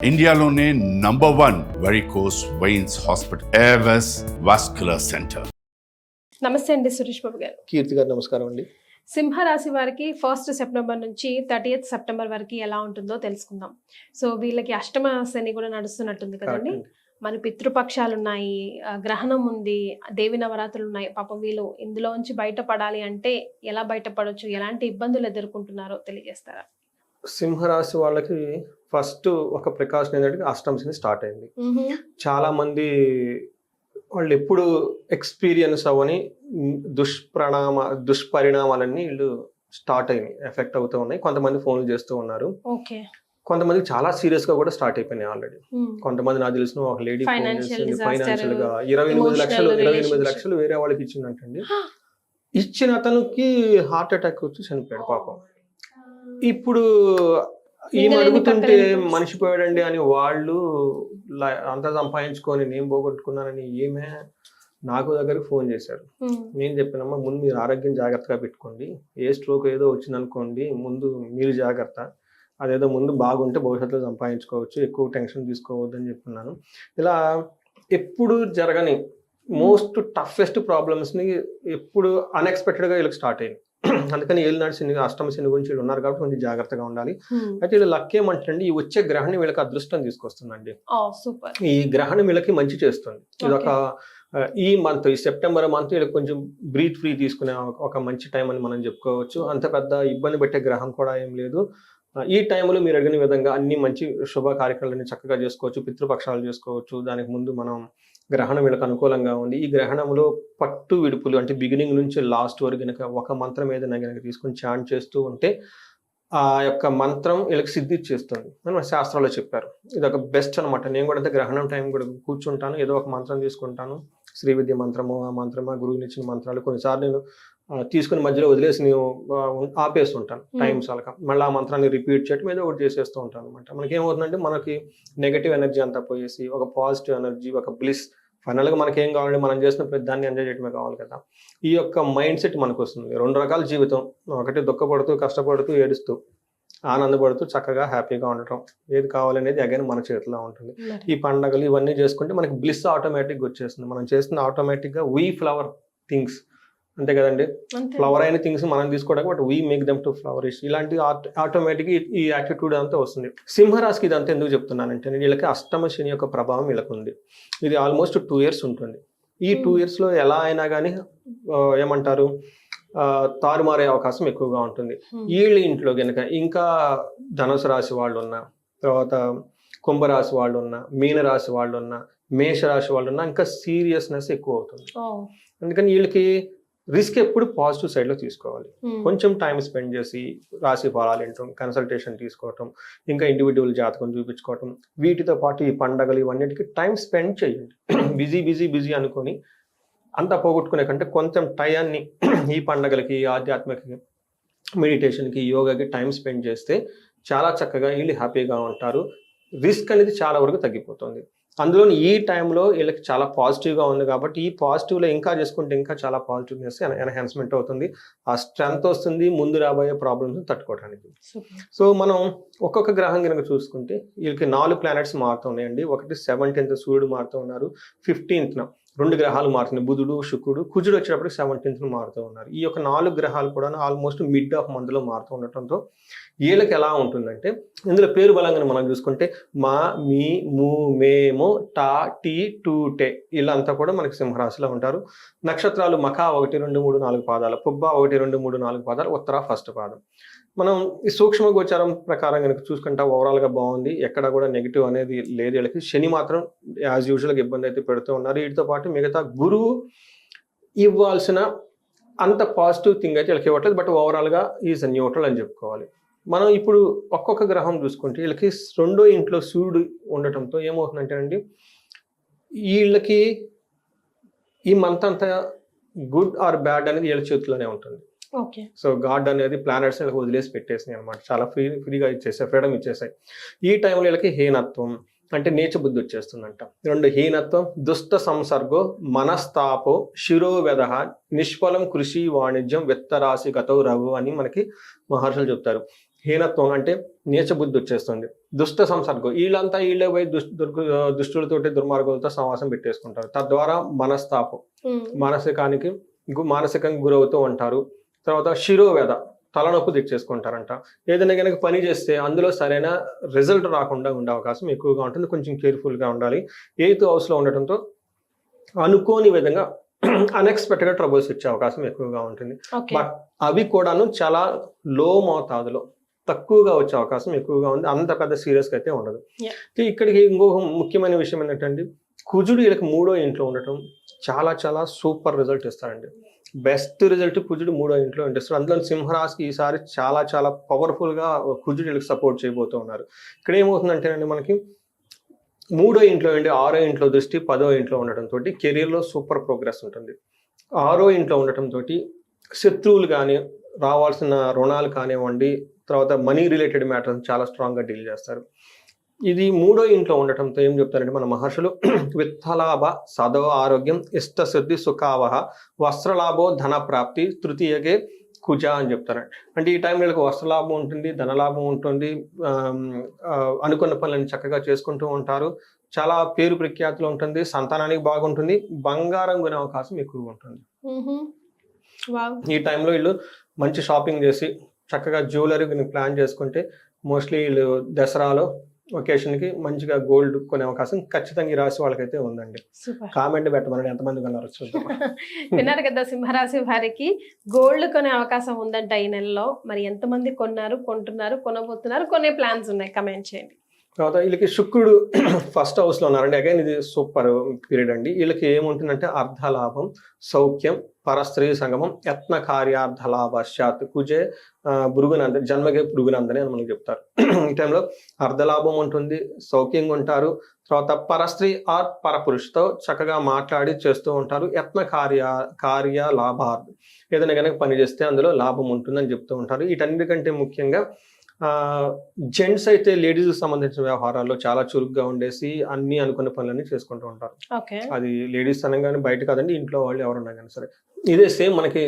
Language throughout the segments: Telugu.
ఇండియాలోనే number one varicose veins hospital Avis vascular centre నమస్తే అండి సురేష్ బాబు గారు. కీర్తి గారు నమస్కారం అండి. సింహరాశి వారికి ఫస్ట్ సెప్టెంబర్ నుంచి థర్టీ సెప్టెంబర్ వరకు ఎలా ఉంటుందో తెలుసుకుందాం. సో వీళ్ళకి అష్టమ శని కూడా నడుస్తున్నట్టుంది కదండి. మన పితృపక్షాలు ఉన్నాయి గ్రహణం ఉంది దేవి నవరాత్రులు ఉన్నాయి. పాపం వీళ్ళు ఇందులోంచి బయటపడాలి అంటే ఎలా బయటపడొచ్చు ఎలాంటి ఇబ్బందులు ఎదుర్కొంటున్నారో తెలియజేస్తారా? సింహరాశి వాళ్ళకి ఫస్ట్ ఒక ప్రికాషన్ ఏంటంటే అష్టమ శని స్టార్ట్ అయింది. చాలా మంది వాళ్ళు ఎప్పుడు ఎక్స్పీరియన్స్ అవ్వని దుష్ప్రణామ దుష్పరిణామాలన్నీ వీళ్ళు స్టార్ట్ అయినాయి ఎఫెక్ట్ అవుతూ ఉన్నాయి. కొంతమంది ఫోన్లు చేస్తూ ఉన్నారు. కొంతమంది చాలా సీరియస్గా కూడా స్టార్ట్ అయిపోయినాయి ఆల్రెడీ. కొంతమంది నాకు తెలిసిన ఒక లేడీ ఫైనాన్షియల్గా ఇరవై ఎనిమిది లక్షలు ఇరవై ఎనిమిది. లక్షలు వేరే వాళ్ళకి ఇచ్చిందంటండి. ఇచ్చిన అతనికి హార్ట్ అటాక్ వచ్చి చనిపోయాడు పాపం. ఇప్పుడు ఈమె అడుగుతుంటే. మనిషి పోయాడండి అని వాళ్ళు అంతా సంపాదించుకొని నేను పోగొట్టుకున్నానని ఈమె నాకు దగ్గరికి ఫోన్ చేశారు. నేను చెప్పినమ్మా ముందు మీరు ఆరోగ్యం జాగ్రత్తగా పెట్టుకోండి. ఏ స్ట్రోక్ ఏదో వచ్చిందనుకోండి ముందు మీరు జాగ్రత్త. అదేదో ముందు బాగుంటే భవిష్యత్తులో సంపాదించుకోవచ్చు ఎక్కువ టెన్షన్ తీసుకోవద్దని చెప్తున్నాను. ఇలా ఎప్పుడు జరగని మోస్ట్ టఫెస్ట్ ప్రాబ్లమ్స్ని ఎప్పుడు అన్ఎక్స్పెక్టెడ్గా వీళ్ళకి స్టార్ట్ అయింది అందుకని ఏలినాడు శని అష్టమ శని గురించి వీళ్ళు ఉన్నారు కాబట్టి కొంచెం జాగ్రత్తగా ఉండాలి. అయితే వీళ్ళు లక్ ఏమంటండి ఈ వచ్చే గ్రహణం వీళ్ళకి అదృష్టం తీసుకొస్తుందండి. ఈ గ్రహణం వీళ్ళకి మంచి చేస్తుంది. ఇది ఒక ఈ మంత్ ఈ సెప్టెంబర్ మంత్ వీళ్ళకి కొంచెం బ్రీత్ ఫ్రీ తీసుకునే ఒక- మంచి టైం అని మనం చెప్పుకోవచ్చు. అంత పెద్ద ఇబ్బంది పెట్టే గ్రహం కూడా ఏం లేదు. ఈ టైంలో మీరు అడిగిన విధంగా అన్ని మంచి శుభ కార్యక్రమాలన్నీ చక్కగా చేసుకోవచ్చు పితృపక్షాలు చేసుకోవచ్చు. దానికి ముందు మనం గ్రహణం వీళ్ళకి అనుకూలంగా ఉంది. ఈ గ్రహణంలో పట్టు విడుపులు అంటే బిగినింగ్ నుంచి లాస్ట్ వరకు గనక ఒక మంత్రం ఏదైనా గనక తీసుకొని చాంట్ చేస్తూ ఉంటే ఆ యొక్క మంత్రం వీళ్ళకి సిద్ధి చేస్తుంది అని మన శాస్త్రాల్లో చెప్పారు. ఇది ఒక బెస్ట్ అనమాట నేను కూడా అంతే గ్రహణం టైం కూడా కూర్చుంటాను ఏదో ఒక మంత్రం తీసుకుంటాను. శ్రీ విద్య మంత్రము ఆ మంత్రమా గురువుని ఇచ్చిన మంత్రాలు కొన్నిసార్లు నేను తీసుకుని మధ్యలో వదిలేసి నేను ఆపేస్తుంటాను Hmm. టైం చాలక మళ్ళీ ఆ మంత్రాన్ని రిపీట్ చేయడం ఏదో ఒకటి చేసేస్తూ ఉంటాను అనమాట మనకి ఏమవుతుందంటే మనకి నెగటివ్ ఎనర్జీ అంతా పోయేసి ఒక పాజిటివ్ ఎనర్జీ ఒక బ్లిస్ ఫైనల్గా మనకి ఏం కావాలంటే మనం చేసిన ప్రతి దాన్ని ఎంజాయ్ చేయడమే కావాలి కదా. ఈ యొక్క మైండ్ సెట్ మనకు వస్తుంది. రెండు రకాల జీవితం. ఒకటి దుఃఖపడుతూ కష్టపడుతూ ఏడుస్తూ ఆనందపడుతూ చక్కగా హ్యాపీగా ఉండటం. ఏది కావాలనేది అగైన్ మన చేతిలో ఉంటుంది. ఈ పండగలు ఇవన్నీ చేసుకుంటే మనకి బ్లిస్ ఆటోమేటిక్గా వచ్చేస్తుంది. మనం చేస్తున్న ఆటోమేటిక్గా వీ ఫ్లవర్ థింగ్స్ అంతే కదండి? ఫ్లవర్ అయిన థింగ్స్ మనం తీసుకోవడానికి but we make them to flourish ఇలాంటి ఆటోమేటిక్ ఈ యాటిట్యూడ్ అంతా వస్తుంది. సింహరాశికి ఇదంతా ఎందుకు చెప్తున్నానంటే నేను వీళ్ళకి అష్టమ శని యొక్క ప్రభావం వీళ్ళకి ఉంది. ఇది ఆల్మోస్ట్ టూ ఇయర్స్ ఉంటుంది. ఈ టూ Hmm. ఇయర్స్లో ఎలా అయినా కానీ ఏమంటారు? తారుమారే అవకాశం ఎక్కువగా ఉంటుంది. వీళ్ళ ఇంట్లో కనుక ఇంకా ధనుసు రాశి వాళ్ళు ఉన్నా తర్వాత కుంభరాశి వాళ్ళు ఉన్నా మీనరాశి వాళ్ళు ఉన్నా మేషరాశి వాళ్ళు ఉన్నా ఇంకా సీరియస్నెస్ ఎక్కువ అవుతుంది. అందుకని వీళ్ళకి రిస్క్ ఎప్పుడు పాజిటివ్ సైడ్లో తీసుకోవాలి. కొంచెం టైం స్పెండ్ చేసి రాశి ఫలాలు వినటం కన్సల్టేషన్ తీసుకోవటం ఇంకా ఇండివిజువల్ జాతకం చూపించుకోవటం వీటితో పాటు ఈ పండగలు ఇవన్నిటికి టైం స్పెండ్ చేయండి. బిజీ బిజీ బిజీ అనుకొని అంతా పోగొట్టుకునే కంటే కొంచెం టయాన్ని ఈ పండగలకి ఆధ్యాత్మిక మెడిటేషన్కి యోగాకి టైం స్పెండ్ చేస్తే చాలా చక్కగా వీళ్ళు హ్యాపీగా ఉంటారు. రిస్క్ అనేది చాలా వరకు తగ్గిపోతుంది. అందులో ఈ టైంలో వీళ్ళకి చాలా పాజిటివ్గా ఉంది కాబట్టి ఈ పాజిటివ్లో ఇంకా చేసుకుంటే ఇంకా చాలా పాజిటివ్నెస్ ఎన్హాన్స్మెంట్ అవుతుంది. ఆ స్ట్రెంగ్త్ వస్తుంది ముందు రాబోయే ప్రాబ్లమ్స్ తట్టుకోవడానికి సో మనం ఒక్కొక్క గ్రహం కనుక చూసుకుంటే వీళ్ళకి నాలుగు ప్లానెట్స్ మారుతున్నాయండి. ఒకటి సెవెంటీన్త్ సూర్యుడు మారుతూ ఉన్నారు ఫిఫ్టీన్త్న రెండు గ్రహాలు మారుతున్నాయి. బుధుడు శుక్రుడు కుజుడు వచ్చేటప్పుడు సెవెంటీన్త్ మారుతూ ఉన్నారు. ఈ యొక్క నాలుగు గ్రహాలు కూడా ఆల్మోస్ట్ మిడ్ ఆఫ్ మంత్లో మారుతూ ఉండటంతో వీళ్ళకి ఎలా ఉంటుందంటే ఇందులో పేరు బలంగా మనం చూసుకుంటే మా మీ మూ మేము టా టీ టూ టే వీళ్ళంతా కూడా మనకి సింహరాశిలో ఉంటారు. నక్షత్రాలు మకా ఒకటి రెండు మూడు నాలుగు పాదాలు పుబ్బ ఒకటి రెండు మూడు నాలుగు పాదాలు ఉత్తర ఫస్ట్ పాదం. మనం ఈ సూక్ష్మ గోచారం ప్రకారం కనుక చూసుకుంటే ఓవరాల్గా బాగుంది. ఎక్కడ కూడా నెగిటివ్ అనేది లేదు వీళ్ళకి. శని మాత్రం యాజ్ యూజువల్గా ఇబ్బంది అయితే పెడుతూ ఉన్నారు. వీటితో పాటు మిగతా గురువు ఇవ్వాల్సిన అంత పాజిటివ్ థింగ్ అయితే వీళ్ళకి ఇవ్వట్లేదు. బట్ ఓవరాల్గా ఈజ్ న్యూట్రల్ అని చెప్పుకోవాలి. మనం ఇప్పుడు ఒక్కొక్క గ్రహం చూసుకుంటే వీళ్ళకి రెండో ఇంట్లో సూర్యుడు ఉండటంతో ఏమవుతుందంటే అండి వీళ్ళకి ఈ మంత్ అంతా గుడ్ ఆర్ బ్యాడ్ అనేది వీళ్ళ చేతిలోనే ఉంటుంది. ఓకే. సో గాడ్ అనేది ప్లానెట్స్ వదిలేసి పెట్టేసినాయి అనమాట చాలా ఫ్రీ ఫ్రీగా ఇచ్చేసాయి ఫ్రీడమ్ ఇచ్చేసాయి. ఈ టైంలో వీళ్ళకి హీనత్వం అంటే నీచ బుద్ధి వచ్చేస్తుందంట. రెండు హీనత్వం దుష్ట సంసర్గో మనస్తాపో శిరోవెద నిష్ఫలం కృషి వాణిజ్యం విత్తరాశి గతౌ రఘు అని మనకి మహర్షులు చెప్తారు. హీనత్వం అంటే నీచ బుద్ధి వచ్చేస్తుంది. దుష్ట సంసర్గం. వీళ్ళంతా వీళ్ళే పోయి దుష్ దుర్గ దుష్టులతోటి దుర్మార్గులతో సమాసం పెట్టేసుకుంటారు. తద్వారా మనస్తాపం మానసికానికి గు- మానసికంగా గురవుతూ ఉంటారు. తర్వాత శిరోవేద తలనొప్పి తెచ్చేసుకుంటారంట. ఏదైనా కనుక పని చేస్తే అందులో సరైన రిజల్ట్ రాకుండా ఉండే అవకాశం ఎక్కువగా ఉంటుంది. కొంచెం కేర్ఫుల్గా ఉండాలి. ఎయిత్ హౌస్లో ఉండటంతో అనుకోని విధంగా అన్ఎక్స్పెక్టెడ్గా ట్రబుల్స్ వచ్చే అవకాశం ఎక్కువగా ఉంటుంది. బట్ అవి కూడాను చాలా లో మోతాదులో తక్కువగా వచ్చే అవకాశం ఎక్కువగా ఉంది. అంత పెద్ద సీరియస్గా అయితే ఉండదు. ఇక్కడికి ఇంకొక ముఖ్యమైన విషయం ఏంటంటే కుజుడు వీళ్ళకి మూడో ఇంట్లో ఉండటం చాలా చాలా సూపర్ రిజల్ట్ ఇస్తారండి బెస్ట్ రిజల్ట్ కుజుడు మూడో ఇంట్లో ఇస్తారు అందులో సింహరాశికి ఈసారి చాలా చాలా పవర్ఫుల్గా కుజుడు వీళ్ళకి సపోర్ట్ చేయబోతూ ఉన్నారు. ఇక్కడ ఏమవుతుందంటేనండి మనకి మూడో ఇంట్లో ఉండి ఆరో ఇంట్లో దృష్టి పదో ఇంట్లో ఉండటంతో కెరీర్లో సూపర్ ప్రోగ్రెస్ ఉంటుంది. ఆరో ఇంట్లో ఉండటంతో శత్రువులు కానీ రావాల్సిన రుణాలు కానివ్వండి తర్వాత మనీ రిలేటెడ్ మ్యాటర్స్ చాలా స్ట్రాంగ్గా డీల్ చేస్తారు. ఇది మూడో ఇంట్లో ఉండటంతో ఏం చెప్తారంటే మన మహర్షులు విత్తలాభ సదవ ఆరోగ్యం ఇష్టశుద్ధి సుఖావహ వస్త్రలాభో ధన ప్రాప్తి తృతీయకే కుజ అని చెప్తారు. అంటే ఈ టైంలో వీళ్ళకి వస్త్రలాభం ఉంటుంది ధనలాభం ఉంటుంది అనుకున్న పనులను చక్కగా చేసుకుంటూ ఉంటారు. చాలా పేరు ప్రఖ్యాతులు ఉంటుంది సంతానానికి బాగుంటుంది బంగారం కొనే అవకాశం ఎక్కువగా ఉంటుంది. ఈ టైంలో వీళ్ళు మంచి షాపింగ్ చేసి చక్కగా జ్యువెలరీ ప్లాన్ చేసుకుంటే మోస్ట్లీ వీళ్ళు దసరాలో ఒకేషన్కి మంచిగా గోల్డ్ కొనే అవకాశం ఖచ్చితంగా ఈ రాశి వాళ్ళకైతే ఉందండి. కామెంట్ పెట్టమని ఎంతమంది కొన్నారు చూద్దాం. విన్నారు కదా సింహరాశి వారికి. గోల్డ్ కొనే అవకాశం ఉందంట ఈ నెలలో. మరి ఎంతమంది కొన్నారు కొంటున్నారు కొనబోతున్నారు కొనే ప్లాన్స్ ఉన్నాయి. కమెంట్ చేయండి. తర్వాత వీళ్ళకి శుక్రుడు ఫస్ట్ హౌస్లో ఉన్నారండి. అగైన్ ఇది సూపర్ పీరియడ్ అండి. వీళ్ళకి ఏముంటుందంటే అర్ధలాభం సౌఖ్యం పరస్త్రీ సంగమం యత్న కార్యార్థ లాభాశ్చాత్ కుజే ఆ, భృగునంద జన్మగే భృగునందని అని మనకు చెప్తారు. ఈ టైంలో అర్ధలాభం ఉంటుంది సౌఖ్యంగా ఉంటారు తర్వాత పరస్త్రీ ఆర్ పరపురుషుతో చక్కగా మాట్లాడి చేస్తూ ఉంటారు యత్న కార్య కార్యలాభార్థం. ఏదైనా కనుక పని చేస్తే అందులో లాభం ఉంటుందని చెప్తూ ఉంటారు. వీటన్నిటికంటే ముఖ్యంగా జెంట్స్ అయితే లేడీస్ సంబంధించిన వ్యవహారాల్లో చాలా చురుగ్గా ఉండేసి అన్ని అనుకున్న పనులన్నీ చేసుకుంటూ ఉంటారు. అది లేడీస్ అనగానే బయట కాదండి ఇంట్లో వాళ్ళు ఎవరున్నా కానీ సరే. ఇదే సేమ్ మనకి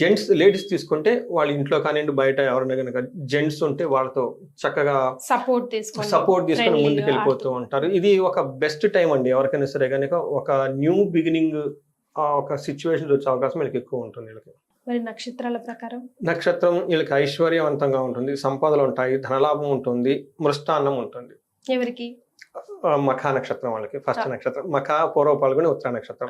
జెంట్స్ లేడీస్ తీసుకుంటే వాళ్ళ ఇంట్లో కానివ్వండి బయట ఎవరైనా కనుక జెంట్స్ ఉంటే వాళ్ళతో చక్కగా సపోర్ట్ తీసుకోండి సపోర్ట్ తీసుకొని ముందుకు వెళ్ళిపోతూ ఉంటారు. ఇది ఒక బెస్ట్ టైం అండి. ఎవరికైనా సరే కనుక ఒక న్యూ బిగినింగ్ ఒక సిచ్యువేషన్ వచ్చే అవకాశం వీళ్ళకి ఎక్కువ ఉంటుంది వీళ్ళకి. మరి నక్షత్రాల ప్రకారం? నక్షత్రం వీళ్ళకి ఐశ్వర్యవంతంగా ఉంటుంది సంపదలు ఉంటాయి ధనలాభం ఉంటుంది మృష్టాన్నం ఉంటుంది. ఎవరికి? మఖా నక్షత్రం వాళ్ళకి ఫస్ట్. నక్షత్రం మఖా పూర్వ పాల్గొని ఉత్తర నక్షత్రం.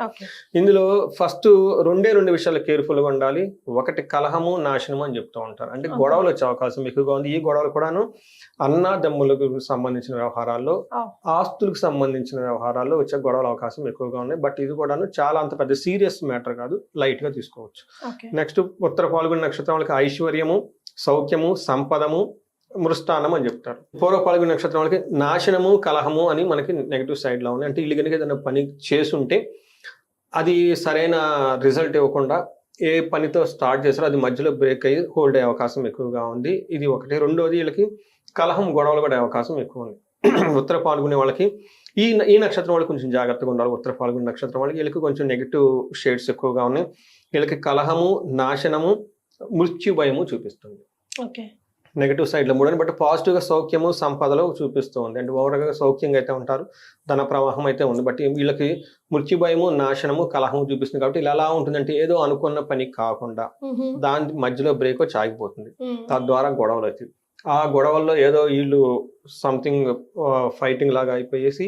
ఇందులో ఫస్ట్ రెండే రెండు విషయాలు కేర్ఫుల్గా ఉండాలి. ఒకటి కలహము నాశనము అని చెప్తూ ఉంటారు. అంటే. గొడవలు వచ్చే అవకాశం ఎక్కువగా ఉంది. ఈ గొడవలు కూడాను అన్నాదమ్ములకు సంబంధించిన వ్యవహారాల్లో. ఆస్తులకు సంబంధించిన వ్యవహారాల్లో వచ్చే గొడవల అవకాశం ఎక్కువగా ఉన్నాయి. బట్ ఇది కూడాను చాలా అంత పెద్ద సీరియస్ మ్యాటర్ కాదు. లైట్గా తీసుకోవచ్చు నెక్స్ట్ ఉత్తర పాల్గొని నక్షత్రం వాళ్ళకి ఐశ్వర్యము సౌఖ్యము సంపదము మృష్టానం అని చెప్తారు. పూర్వ పాల్గొని నక్షత్రం వాళ్ళకి నాశనము కలహము అని మనకి నెగిటివ్ సైడ్లో ఉంది అంటే వీళ్ళు కనుక ఏదైనా పని చేసుంటే అది సరైన రిజల్ట్ ఇవ్వకుండా ఏ పనితో స్టార్ట్ చేసారో అది మధ్యలో బ్రేక్ అయ్యి హోల్డ్ అయ్యే అవకాశం ఎక్కువగా ఉంది. ఇది ఒకటి. రెండోది వీళ్ళకి కలహం గొడవలు పడే అవకాశం ఎక్కువ ఉంది. ఉత్తర పాల్గొనే వాళ్ళకి ఈ ఈ నక్షత్రం వాళ్ళు కొంచెం జాగ్రత్తగా ఉండాలి. ఉత్తర పాల్గొనే నక్షత్రం వాళ్ళకి వీళ్ళకి కొంచెం నెగిటివ్ షేడ్స్ ఎక్కువగా ఉన్నాయి. వీళ్ళకి కలహము నాశనము మృత్యు భయము చూపిస్తుంది. ఓకే. నెగిటివ్ సైడ్లో మూడని బట్ పాజిటివ్గా సౌఖ్యము సంపదలో చూపిస్తూ ఉంది అంటే ఓవరాల్గా సౌఖ్యంగా అయితే ఉంటారు ధన ప్రవాహం అయితే ఉంది బట్ వీళ్ళకి మృత్యు భయము నాశనము కలహము చూపిస్తుంది కాబట్టి ఇలా ఎలా ఉంటుందంటే ఏదో అనుకున్న పని కాకుండా. దాని మధ్యలో బ్రేక్ వచ్చి ఆగిపోతుంది. తద్వారా గొడవలు అవుతాయి ఆ గొడవల్లో ఏదో వీళ్ళు సంథింగ్ ఫైటింగ్ లాగా అయిపోయేసి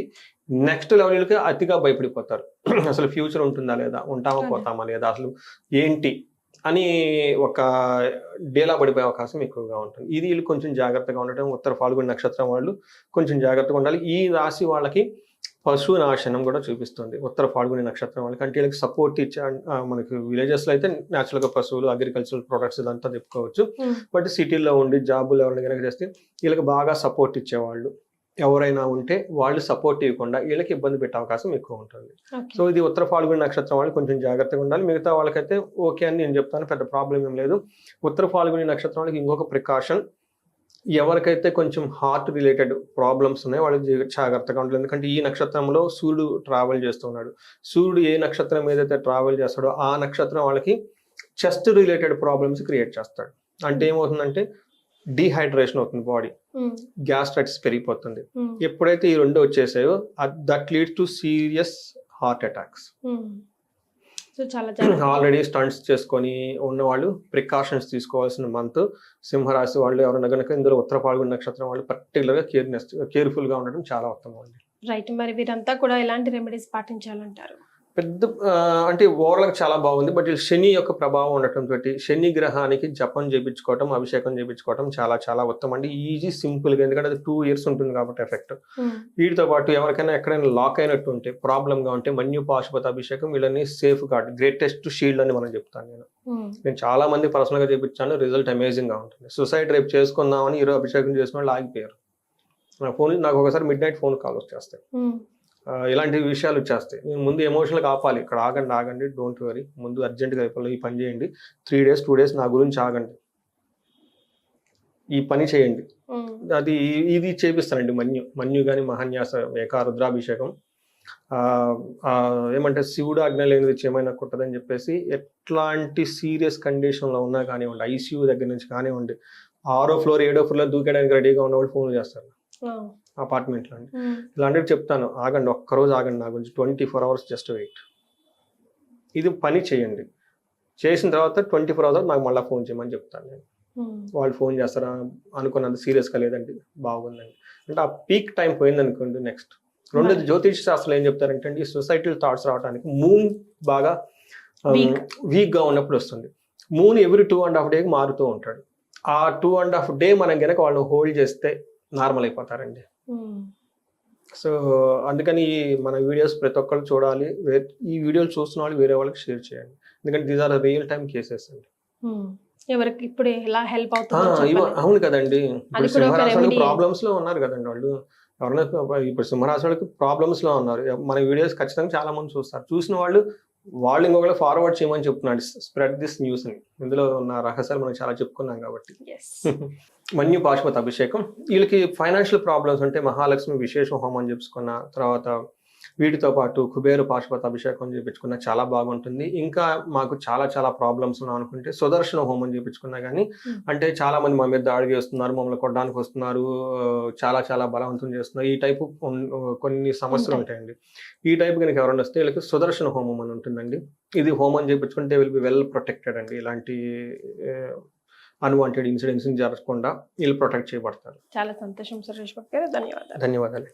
నెక్స్ట్ లెవెల్కి అతిగా భయపడిపోతారు అసలు ఫ్యూచర్ ఉంటుందా లేదా ఉంటామా. పోతామా లేదా అసలు ఏంటి అని ఒక డేలా పడిపోయే అవకాశం ఎక్కువగా ఉంటుంది. ఇది వీళ్ళు కొంచెం జాగ్రత్తగా ఉండటం ఉత్తర ఫాల్గుని నక్షత్రం వాళ్ళు కొంచెం జాగ్రత్తగా ఉండాలి. ఈ రాశి వాళ్ళకి పశు నాశనం కూడా చూపిస్తుంది. ఉత్తర ఫాల్గుని నక్షత్రం వాళ్ళకి. అంటే వీళ్ళకి సపోర్ట్ ఇచ్చే మనకి విలేజెస్లో అయితే న్యాచురల్గా పశువులు అగ్రికల్చరల్ ప్రొడక్ట్స్ ఇదంతా చెప్పుకోవచ్చు. ఉమ్. బట్ సిటీలో ఉండి జాబులు ఎవరైనా కనుక చేస్తే వీళ్ళకి బాగా సపోర్ట్ ఇచ్చేవాళ్ళు. ఎవరైనా ఉంటే వాళ్ళు సపోర్ట్ ఇవ్వకుండా వీళ్ళకి ఇబ్బంది పెట్టే అవకాశం ఎక్కువ ఉంటుంది. సో ఇది ఉత్తర ఫాల్గుని నక్షత్రం వాళ్ళు కొంచెం జాగ్రత్తగా ఉండాలి. మిగతా వాళ్ళకైతే ఓకే అని నేను చెప్తాను పెద్ద ప్రాబ్లం ఏం లేదు. ఉత్తర ఫాల్గుని నక్షత్రం వాళ్ళకి ఇంకొక ప్రికాషన్ ఎవరికైతే కొంచెం హార్ట్ రిలేటెడ్ ప్రాబ్లమ్స్ ఉన్నాయో వాళ్ళకి జాగ్రత్తగా ఉండాలి. ఎందుకంటే ఈ నక్షత్రంలో సూర్యుడు ట్రావెల్ చేస్తున్నాడు. సూర్యుడు ఏ నక్షత్రం ఏదైతే ట్రావెల్ చేస్తాడో ఆ నక్షత్రం వాళ్ళకి చెస్ట్ రిలేటెడ్ ప్రాబ్లమ్స్ క్రియేట్ చేస్తాడు. అంటే ఏమవుతుందంటే డీహైడ్రేషన్ అవుతుంది బాడీ గ్యాస్ట్రైటిస్ పెరిగిపోతుంది. ఉమ్, ఎప్పుడైతే ఈ రెండు వచ్చేసాయో that leads to serious heart attacks. చాలా ఆల్రెడీ స్టంట్స్ చేసుకొని ఉన్నవాళ్ళు ప్రికాషన్స్ తీసుకోవాల్సిన మంత్ సింహరాశి వాళ్ళు ఎవరైనా కనుక ఇందులో ఉత్తర పాల్గొన నక్షత్రం వాళ్ళు పర్టికులర్గా కేర్నెస్ కేర్ఫుల్గా ఉండడం చాలా ఉత్తమం అండి. రైట్ మరి వీరంతా కూడా ఎలాంటి రెమెడీస్ పాటించాలంటారు? పెద్ద అంటే ఓవర్లకు చాలా బాగుంది. బట్ శని యొక్క ప్రభావం ఉండటం తోటి శని గ్రహానికి జపం చేయించుకోవటం అభిషేకం చేయించుకోవటం చాలా చాలా ఉత్తమం అండి. ఈజీ సింపుల్గా ఎందుకంటే అది టూ ఇయర్స్ ఉంటుంది కాబట్టి ఎఫెక్ట్. వీటితో పాటు ఎవరికైనా ఎక్కడైనా లాక్ అయినట్టు ఉంటే ప్రాబ్లంగా ఉంటే మన్యు పాశుపత అభిషేకం వీళ్ళని సేఫ్ గార్డ్ గ్రేటెస్ట్ షీల్డ్ అని మనం చెప్తాను నేను. నేను చాలా మంది పర్సనల్గా చేపించాను రిజల్ట్ అమేజింగ్గా ఉంటుంది. సూసైడ్ రేపు చేసుకుందామని ఈరోజు అభిషేకం చేసిన వాళ్ళు ఆగిపోయారు. నా ఫోన్ నాకు ఒకసారి మిడ్ నైట్ ఫోన్ కాల్ వచ్చేస్తాయి. ఇలాంటి విషయాలు వచ్చేస్తాయి. నేను ముందు ఎమోషనల్గా ఆపాలి. ఇక్కడ ఆగండి ఆగండి డోంట్ వరీ ముందు అర్జెంట్గా అయిపోయి ఈ పని చేయండి. త్రీ డేస్ టూ డేస్ నా గురించి ఆగండి. ఈ పని చేయండి. అది ఇది చేపిస్తానండి మన్యు. మన్యు కానీ మహాన్యాస ఏకా రుద్రాభిషేకం ఏమంటే శివుడు ఆజ్ఞ లేనిది ఏమైనా కుట్టదని చెప్పేసి ఎట్లాంటి సీరియస్ కండిషన్లో ఉన్నా కానివ్వండి ఐసీయూ దగ్గర నుంచి కానివ్వండి ఆరో ఫ్లోర్ ఏడో ఫ్లోర్ దూకేయడానికి రెడీగా ఉన్నవాళ్ళు ఫోన్ చేస్తారు. అపార్ట్మెంట్లో అండి ఇలాంటివి చెప్తాను. ఆగండి ఒక్కరోజు ఆగండి నా గురించి. Twenty four hours just wait. ఇది పని చేయండి. చేసిన తర్వాత ట్వంటీ ఫోర్ అవర్స్ నాకు మళ్ళీ ఫోన్ చేయమని చెప్తాను నేను. వాళ్ళు ఫోన్ చేస్తారా? అనుకున్నంత సీరియస్గా లేదండి. బాగుందండి. అంటే ఆ పీక్ టైం పోయింది అనుకోండి నెక్స్ట్. రెండోది జ్యోతిష్ శాస్త్రం ఏం చెప్తారంటే అండి సొసైటీ థాట్స్ రావడానికి మూన్ బాగా Weak. వీక్. గా ఉన్నప్పుడు వస్తుంది. Moon every two and half డేకి మారుతూ ఉంటాడు. ఆ టూ అండ్ హాఫ్ డే మనం కనుక వాళ్ళని హోల్డ్ చేస్తే నార్మల్ అయిపోతారండి. సో అందుకని ఈ మన వీడియోస్ ప్రతి ఒక్కరు చూడాలి. ఈ వీడియోలు చూస్తున్న వాళ్ళు వేరే వాళ్ళకి షేర్ చేయండి. ఎందుకంటే these are real time cases అండి. ఉమ్. ఎవరికి ఇప్పుడు ఎలా హెల్ప్ అవుతుంది అవును కదండి. ప్రాబ్లమ్స్లో ఉన్నారు కదండి వాళ్ళు. ఎవరైనా ఇప్పుడు సింహరాశి వాళ్ళకి ప్రాబ్లమ్స్లో ఉన్నారు. మన వీడియోస్ ఖచ్చితంగా చాలా మంది చూస్తారు. చూసిన వాళ్ళు వాళ్ళు ఇంకొకరు ఫార్వర్డ్ చేయమని చెప్తున్నాడు. స్ప్రెడ్ దిస్ న్యూస్ అని. ఇందులో ఉన్న రహస్యాలు మనం చాలా చెప్పుకున్నాం కాబట్టి. మన్యు పాశుపత అభిషేకం. వీళ్ళకి ఫైనాన్షియల్ ప్రాబ్లమ్స్ ఉంటే మహాలక్ష్మి విశేష హోమం చెప్పుకున్న తర్వాత వీటితో పాటు కుబేరు పాశుపత అభిషేకం చేయించుకున్న చాలా బాగుంటుంది. ఇంకా మాకు చాలా చాలా ప్రాబ్లమ్స్ ఉన్నాయి అనుకుంటే సుదర్శన హోమం చేయించుకున్నా కానీ. అంటే చాలా మంది మా మీద దాడి చేస్తున్నారు మమ్మల్ని కొట్టడానికి వస్తున్నారు చాలా చాలా బలవంతం చేస్తున్నారు. ఈ టైపు కొన్- కొన్ని సమస్యలు ఉంటాయి. ఉంటాయండి. ఈ టైప్ కనుక ఎవరైనా వస్తే వీళ్ళకి సుదర్శన హోమం అని ఉంటుందండి. ఇది హోమం చేయించుకుంటే విల్ బి వెల్ ప్రొటెక్టెడ్ అండి. ఇలాంటి అన్వాంటెడ్ ఇన్సిడెంట్స్ జరగకుండా వీళ్ళు ప్రొటెక్ట్ చేయబడతారు. చాలా సంతోషం సురేష్ బాబు గారు. ధన్యవాదాలు. ధన్యవాదాలు.